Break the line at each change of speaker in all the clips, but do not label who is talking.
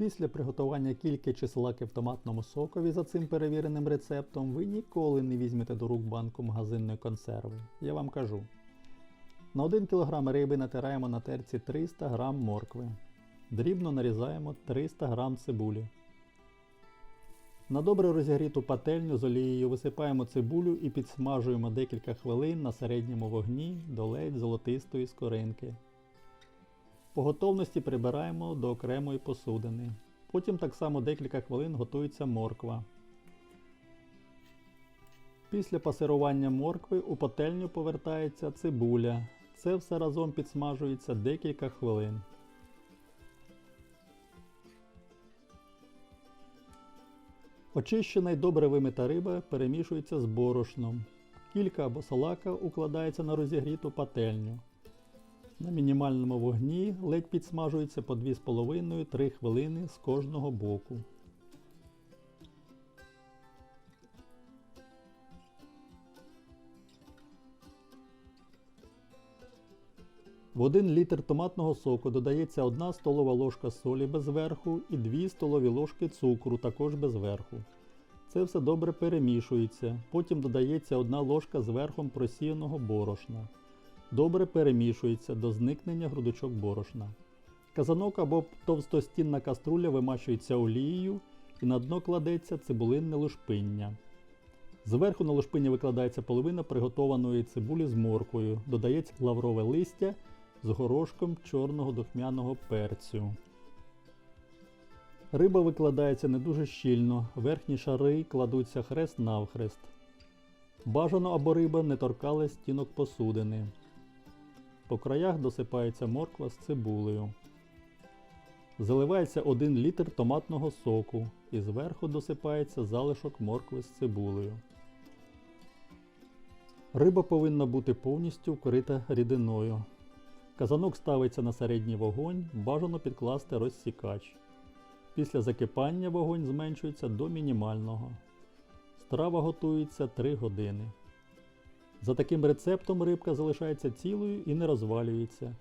Після приготування кілька числа в томатному сокові за цим перевіреним рецептом ви ніколи не візьмете до рук банку магазинної консерви. Я вам кажу. На 1 кг риби натираємо на терці 300 г моркви. Дрібно нарізаємо 300 г цибулі. На добре розігріту пательню з олією висипаємо цибулю і підсмажуємо декілька хвилин на середньому вогні до ледь золотистої скоринки. По готовності прибираємо до окремої посудини. Потім так само декілька хвилин готується морква. Після пасирування моркви у пательню повертається цибуля. Це все разом підсмажується декілька хвилин. Очищена й добре вимита риба перемішується з борошном. Кілька або салака укладається на розігріту пательню. На мінімальному вогні ледь підсмажується по 2,5-3 хвилини з кожного боку. В 1 літр томатного соку додається 1 столова ложка солі без верху і 2 столові ложки цукру також без верху. Це все добре перемішується. Потім додається 1 ложка з верхом просіяного борошна. Добре перемішується до зникнення грудочок борошна. Казанок або товстостінна каструля вимащується олією і на дно кладеться цибулинне лушпиння. Зверху на лушпиння викладається половина приготованої цибулі з морквою, додається лаврове листя з горошком чорного духмяного перцю. Риба викладається не дуже щільно, верхні шари кладуться хрест навхрест. Бажано або риба не торкали стінок посудини. По краях досипається морква з цибулею. Заливається 1 літр томатного соку і зверху досипається залишок моркви з цибулею. Риба повинна бути повністю вкрита рідиною. Казанок ставиться на середній вогонь, бажано підкласти розсікач. Після закипання вогонь зменшується до мінімального. Страва готується 3 години. За таким рецептом рибка залишається цілою і не розвалюється.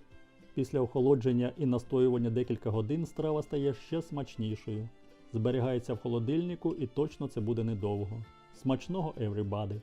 Після охолодження і настоювання декілька годин страва стає ще смачнішою. Зберігається в холодильнику і точно це буде недовго. Смачного everybody!